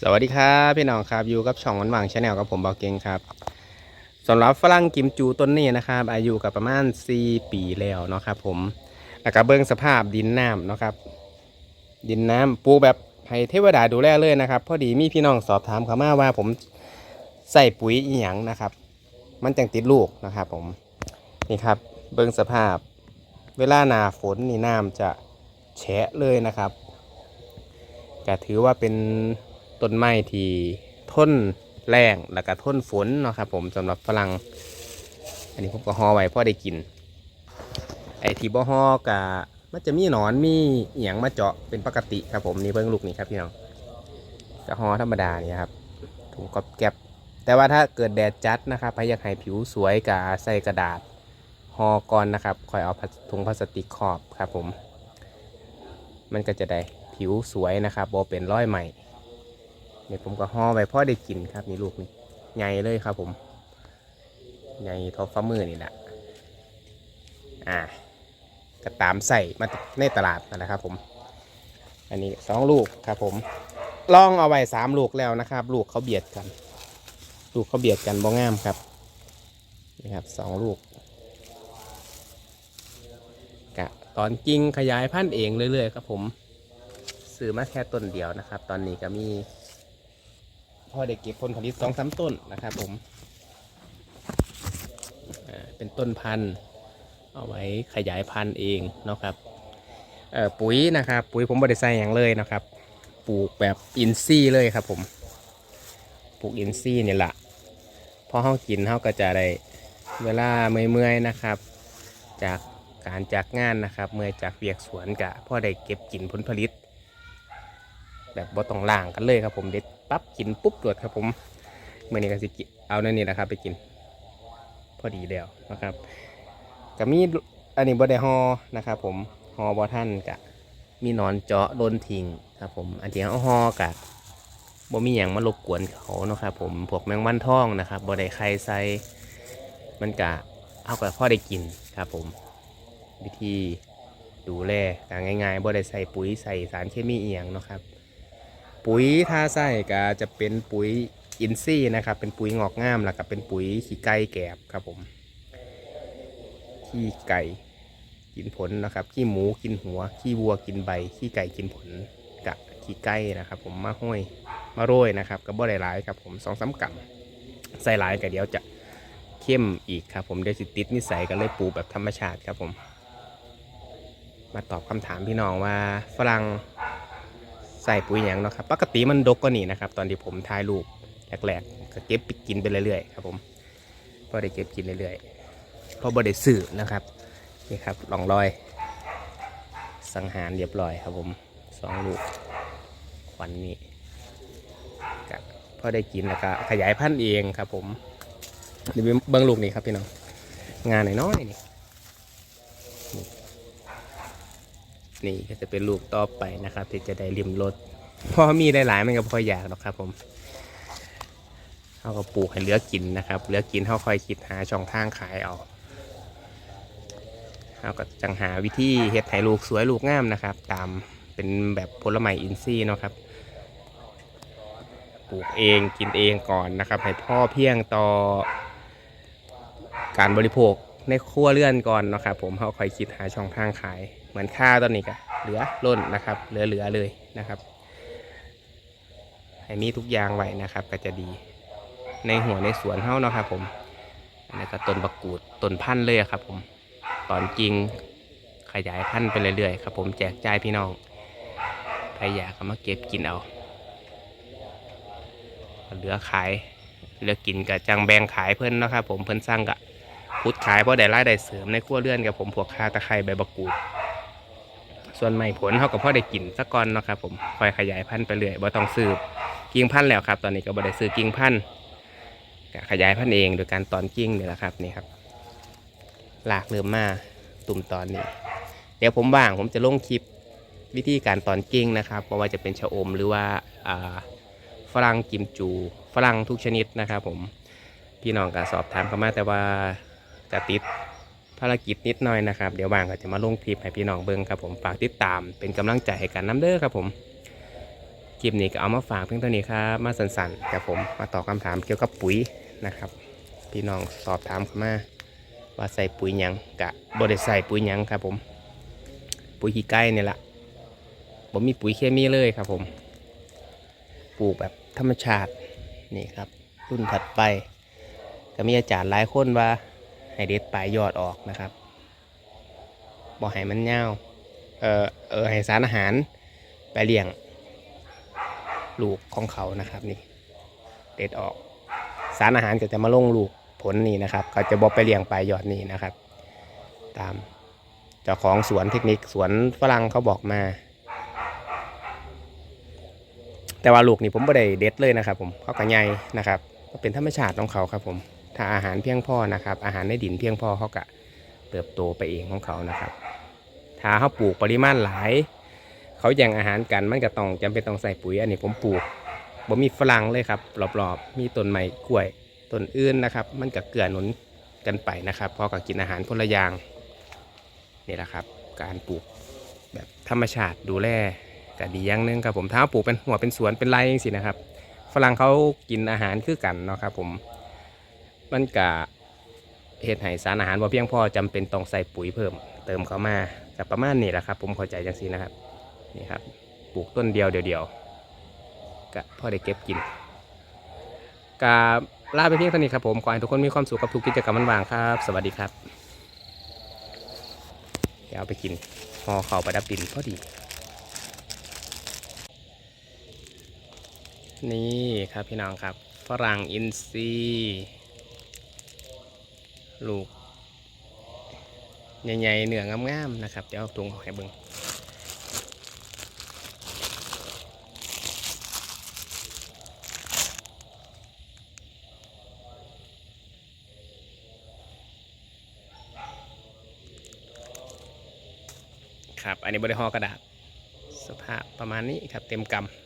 สวัสดีครับพี่น้องครับอยู่กับช่องวันว่างชาแนลกับผมบอกเก่งครับสำหรับฝรั่งกิมจูต้นนี้นะครับ อายุกับประมาณ 4 ปีแล้วเนาะครับผมแล้วก็เบิ้องสภาพดินน้ำเนาะครับ ดินน้ำปลูกแบบให้เทวดาดูแลเลยนะครับ พอดีมีพี่น้องสอบถามเขามาว่าผมใส่ปุ๋ยอีหยังนะครับ มันจังติดลูกนะครับผมนี่ครับเบิ้องสภาพ เวลาหนาฝนนี่น้ำจะแฉะเลยนะครับก็ถือว่าเป็น ต้นไม้ที่ทนแรงและก็ทนฝนเนาะครับผมสำหรับฝรั่งอันนี้ผมก็ห่อไว้พอได้กิน ไอ้ที่บ่ห่อกะมันจะมีหนอนมีเอียงมาเจาะเป็นปกติครับผมนี่เพิ่งลูกนี่ครับพี่น้องกะห่อธรรมดานี่ครับถุงกอบแก็บแต่ว่าถ้าเกิดแดดจัดนะครับใครอยากให้ผิวสวยกะใส่กระดาษห่อก่อนนะครับคอยเอาถุงพลาสติกขอบครับผม มันก็จะได้ผิวสวยนะครับโบเป็นร้อยใหม่ เนี่ยผมก็ห่อไว้พ่อได้กินครับนี่ลูกนี่ใหญ่เลยครับผมใหญ่ทอฟ้ามือนี่แหละอ่าก็ตามใส่มาในตลาดนั่นแหละครับ ผม อันนี้สองลูกครับ ผมลองเอาไว้สามลูกแล้วนะครับ ลูกเขาเบียดกัน ลูกเขาเบียดกันบ่งามครับนี่ครับสองลูกกะตอนกิ่งขยายพันธุ์เองเรื่อยๆครับผมซื้อมาแค่ต้นเดียวนะครับ ตอนนี้ก็มี พ่อเด็กเก็บผลผลิตสองสามต้นนะครับผมเป็นต้นพันธุ์เอาไว้ขยายพันธุ์เองนะครับปุ๋ยนะครับ ปุ๋ยผมบริใส่อย่างเลยนะครับ ปลูกแบบอินทรีย์เลยครับผมปลูกอินทรีย์เนี่ยแหละพอเขากินเขาก็จะได้เวลาเมื่อยๆนะครับ จากการจากงานนะครับ เมื่อยจากเวียกสวนกะพ่อได้เก็บกินผลผลิต แบบบ่ต้องล่างกันเลยครับผมเด็ด ปั๊บกินปุ๊บตรวจครับผมเมื่อนี้ก็สิกเอานั่นนี่นะครับ ไปกิน พอดีแล้วนะครับก็มีอันนี้บ่ได้ฮอนะครับ ผมฮอบ่ท่านกะมีนอนเจาะโดนทิ้งครับ ผมอันที่เอาฮอกะบ่มีอย่างมารบกวนเขาเนาะครับ ผมพวกแมงวันทองนะครับบ่ได้ไข่ใส่มันกะเอากับพ่อได้กินครับ ผมวิธีดูแลการง่ายๆบ่ได้ใส่ปุ๋ยใส่สารเคมีเอียงนะครับ ปุ๋ยท่าไส้ก็จะเป็นปุ๋ยอินทรีย์นะครับ เป็นปุ๋ยงอกงามแล้วก็เป็นปุ๋ยขี้ไก่แกบครับผม ขี้ไก่กินผลนะครับขี้หมูกินหัวขี้วัวกินใบขี้ไก่กินผลกะขี้ไก่นะครับ ผมมาห้อยมาโรยนะครับก็บ่ได้หลายครับ ผมสองสามกำใส่หลายก็เดี๋ยวจะเข้มอีกครับ ผมเดี๋ยวสิติดนิสัยก็เลยปลูกแบบธรรมชาติครับผม มาตอบคำถามพี่น้องว่าฝรั่ง ใส่ปุ๋ยหยังเนาะครับ ปกติมันดกกว่านี้นะครับ ตอนที่ผมถ่ายรูปแรกๆก็เก็บไปกินไปเรื่อยๆครับผมพอได้เก็บกินเรื่อยๆเพราะบ่ได้ซื้อนะครับนี่ครับลองรอย สังหารเรียบร้อยครับผมสองลูกวันนี้ก็พอได้กินแล้วก็ขยายพันธุ์เองครับผมนี่เบิ้งลูกนี่ครับพี่น้องงานน้อยๆนี่ นี่ก็จะเป็นลูกต่อไปนะครับ ที่จะได้ริมรถพอมีหลายๆมันก็พออยากหรอกครับผมเขาก็ปลูกให้เหลือกินนะครับ เหลือกินเขาคอยคิดหาช่องทางขายเอาเขาก็จังหาวิธีเฮ็ดให้ลูกสวยลูกงามนะครับ ตามเป็นแบบผลไม้อินทรีย์เนาะครับ ปลูกเองกินเองก่อนนะครับ ให้พ่อเพียงต่อการบริโภคในครัวเรือนก่อนนะครับ ผมเขาคอยคิดหาช่องทางขาย เหมือนข้าตอนนี้ก็เหลือล้นนะครับ เหลือเหลือเลยนะครับให้มีทุกอย่างไว้นะครับ ก็จะดีในหัวในสวนเฮ้าเนาะครับ ผมอันนี้ก็ต้นบักกูดต้นพันธุ์เลยครับ ผมตอนจริงขยายพันธุ์ไปเรื่อยๆครับ ผมแจกจ่ายพี่น้องใครอยากก็มาเก็บกินเอาเหลือขายเหลือกินกับจังแบงขายเพิ่นเนาะครับ ผมเพิ่นสร้างกะพุดขายเพราะได้รายได้เสริมในครัวเรือนกับผมพวกคาตะไคร้ใบบักกูด ส่วนใหม่ผลเขากับพ่อได้กินสักก้อนเนาะครับผมคอยขยายพันธุ์ไปเรื่อยบ่ต้องซื้อกิ่งพันธุ์แล้วครับ ตอนนี้ก็บ่ได้ซื้อกิ่งพันธุ์ขยายพันธุ์เองโดยการตอนกิ่งนี่แหละครับนี่ครับหลากเริ่มมาตุ่มตอนนี้เดี๋ยวผมว่างผมจะลงคลิปวิธีการตอนกิ่งนะครับเพราะว่าจะเป็นชะอมหรือว่าฝรั่งกิมจูฝรั่งทุกชนิดนะครับ ผมพี่น้องก็สอบถามเข้ามาแต่ว่าจะติด ภารกิจนิดหน่อยนะครับ เดี๋ยวบางก็จะมาลงคลิปให้พี่น้องเบิ่งครับผมฝากติดตามเป็นกำลังใจให้กันน้ำเด้อครับผมคลิปนี้ก็เอามาฝากเพียงเท่านี้ครับมาสั้นๆกับผมมาตอบคำถามเกี่ยวกับปุ๋ยนะครับ พี่น้องสอบถามเข้ามาว่าใส่ปุ๋ยยังกะบ่ได้ใส่ปุ๋ยยังครับผม ปุ๋ยขี้ไก่เนี่ยละผมมีปุ๋ยเคมีเลยครับผมปลูกแบบธรรมชาตินี่ครับ รุ่นถัดไปก็มีอาจารย์หลายคนว่า ให้เด็ดปลายยอดออกนะครับบ่ให้มันเน่าเออเออให้สารอาหารไปเลี้ยงลูกของเขานะครับนี่เด็ดออก สารอาหารก็จะมาลงลูกผลนี่นะครับ เขาจะบอกไปเลี้ยงปลายยอดนี่นะครับ ตามเจ้าของสวนเทคนิคสวนฝรั่งเขาบอกมา แต่ว่าลูกนี่ผมไม่ได้เด็ดเลยนะครับ ผมเขาก็ใหญ่นะครับ ก็เป็นธรรมชาติของเขาครับผม ถ้าอาหารเพียงพอนะครับ อาหารในดินเพียงพอเขาก็เติบโตไปเองของเขานะครับ ถ้าเขาปลูกปริมาณหลาย เขาแย่งอาหารกันมันก็ต้องจำเป็นต้องใส่ปุ๋ยอันนี้ผมปลูกบ่มีฝรั่งเลยครับรอบๆ มีต้นไม้กล้วยต้นอื่นนะครับ มันก็เกลื่อนหนุนกันไปนะครับพอก็กินอาหารคนละอย่างนี่แหละครับ การปลูกแบบธรรมชาติดูแลก็ดีอย่างนึงครับผมถ้าปลูกเป็นหัวเป็นสวนเป็นไรเองสินะครับ ฝรั่งเขากินอาหารคือกันเนาะครับผม มันกะเห็ดให้สารอาหารบ่เพียงพอจำเป็นต้องใส่ปุ๋ยเพิ่ม เติมเข้ามากับประมาณนี้แหละครับ ผมเข้าใจจังซี่นะครับนี่ครับปลูกต้นเดียวเดียวๆก็พอได้เก็บกินกาลาไปเพียงเท่านี้ครับผมขอให้ทุกคนมีความสุขกับทุกกิจกรรมมันวางครับ สวัสดีครับเดี๋ยวเอาไปกินห่อเข่าประดับดินพอดี นี่ครับพี่น้องครับฝรั่งอินซีย์ ลูกใหญ่ๆเนื้องามๆนะครับเดี๋ยวเอาตุงออกให้เบิ่งครับ อันนี้บริห่อกระดาษ สภาพประมาณนี้ครับ เต็มกำ